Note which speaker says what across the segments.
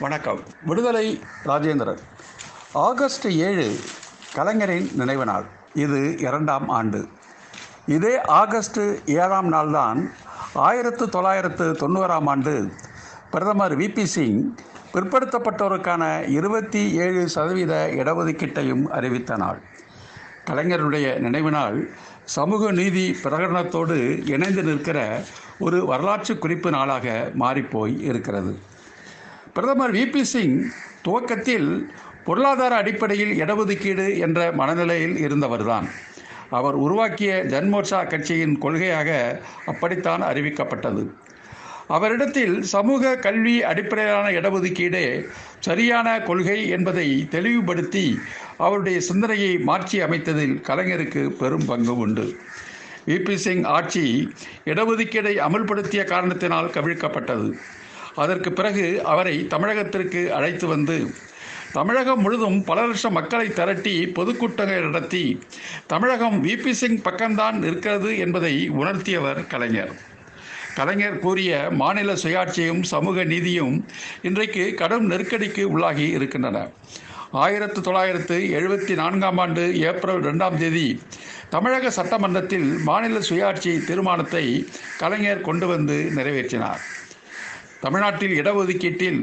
Speaker 1: வணக்கம். விடுதலை ராஜேந்திரன். ஆகஸ்ட் ஏழு கலைஞரின் நினைவு நாள். இது இரண்டாம் ஆண்டு. இதே ஆகஸ்ட் ஏழாம் நாள்தான் ஆயிரத்து தொள்ளாயிரத்து தொண்ணூறாம் ஆண்டு பிரதமர் விபி சிங் பிற்படுத்தப்பட்டோருக்கான இருபத்தி ஏழு சதவீத இடஒதுக்கீட்டையும் அறிவித்த நாள். கலைஞருடைய நினைவு நாள் சமூக நீதி பிரகடனத்தோடு இணைந்து நிற்கிற ஒரு வரலாற்று குறிப்பு நாளாக மாறிப்போய் இருக்கிறது. பிரதமர் விபி சிங் துவக்கத்தில் பொருளாதார அடிப்படையில் இடஒதுக்கீடு என்ற மனநிலையில் இருந்தவர்தான். அவர் உருவாக்கிய ஜன்மோர்ச்சா கட்சியின் கொள்கையாக அப்படித்தான் அறிவிக்கப்பட்டது. அவரிடத்தில் சமூக கல்வி அடிப்படையிலான இடஒதுக்கீடே சரியான கொள்கை என்பதை தெளிவுபடுத்தி அவருடைய சிந்தனையை மாற்றி அமைத்ததில் கலைஞருக்கு பெரும் பங்கு உண்டு. விபி சிங் ஆட்சி இடஒதுக்கீடை அமல்படுத்திய காரணத்தினால் கவிழ்க்கப்பட்டது. அதற்கு பிறகு அவரை தமிழகத்திற்கு அழைத்து வந்து தமிழகம் முழுதும் பல லட்சம் மக்களை திரட்டி பொதுக்கூட்டங்கள் நடத்தி தமிழகம் விபி சிங் பக்கம்தான் இருக்கிறது என்பதை உணர்த்தியவர் கலைஞர். கலைஞர் கூறிய மாநில சுயாட்சியும் சமூக நீதியும் இன்றைக்கு கடும் நெருக்கடிக்கு உள்ளாகி இருக்கின்றன. ஆயிரத்து தொள்ளாயிரத்து எழுபத்தி நான்காம் ஆண்டு ஏப்ரல் ரெண்டாம் தேதி தமிழக சட்டமன்றத்தில் மாநில சுயாட்சி தீர்மானத்தை கலைஞர் கொண்டு வந்து நிறைவேற்றினார். தமிழ்நாட்டில் இடஒதுக்கீட்டில்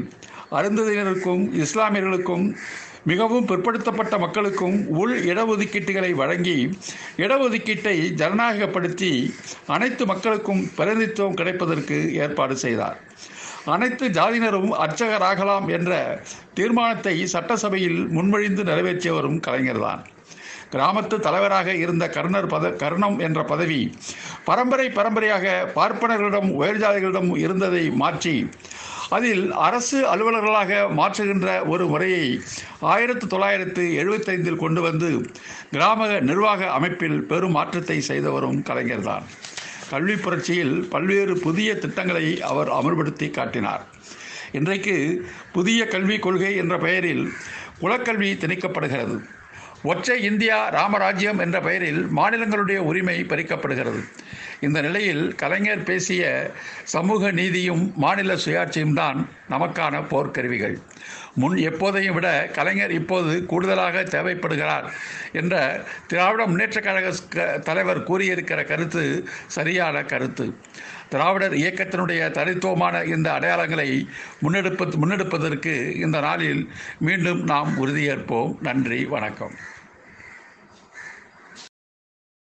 Speaker 1: அருந்ததியினருக்கும் இஸ்லாமியர்களுக்கும் மிகவும் பிற்படுத்தப்பட்ட மக்களுக்கும் உள் இடஒதுக்கீட்டுகளை வழங்கி இடஒதுக்கீட்டை ஜனநாயகப்படுத்தி அனைத்து மக்களுக்கும் பிரதிநிதித்துவம் கிடைப்பதற்கு ஏற்பாடு செய்தார். அனைத்து ஜாதியினரும் அர்ச்சகராகலாம் என்ற தீர்மானத்தை சட்டசபையில் முன்மொழிந்து நிறைவேற்றியவரும் கலைஞர்தான். கிராமத்து தலைவராக இருந்த கர்ணர் பத கர்ணம் என்ற பதவி பரம்பரை பரம்பரையாக பார்ப்பனர்களிடம் உயர்ஜாதிகளிடம் இருந்ததை மாற்றி அதில் அரசு அலுவலர்களாக மாற்றுகின்ற ஒரு முறையை ஆயிரத்து தொள்ளாயிரத்து எழுபத்தைந்தில் கொண்டு வந்து கிராம நிர்வாக அமைப்பில் பெரும் மாற்றத்தை செய்தவரும் கலைஞர்தான் கல்வி புரட்சியில் பல்வேறு புதிய திட்டங்களை அவர் அமல்படுத்தி காட்டினார். இன்றைக்கு புதிய கல்விக் கொள்கை என்ற பெயரில் குலக்கல்வி திணிக்கப்படுகிறது. ஒற்றை இந்தியா ராமராஜ்யம் என்ற பெயரில் மாநிலங்களுடைய உரிமை பறிக்கப்படுகிறது. இந்த நிலையில் கலைஞர் பேசிய சமூக நீதியும் மாநில சுயாட்சியும் தான் நமக்கான போர்க்கருவிகள். முன் எப்போதையும் விட கலைஞர் இப்போது கூடுதலாக தேவைப்படுகிறார் என்ற திராவிட முன்னேற்ற கழக தலைவர் கூறியிருக்கிற கருத்து சரியான கருத்து. திராவிடர் இயக்கத்தினுடைய தனித்துவமான இந்த அடையாளங்களை முன்னெடுப்ப முன்னெடுப்பதற்கு இந்த நாளில் மீண்டும் நாம் உறுதியேற்போம். நன்றி வணக்கம்.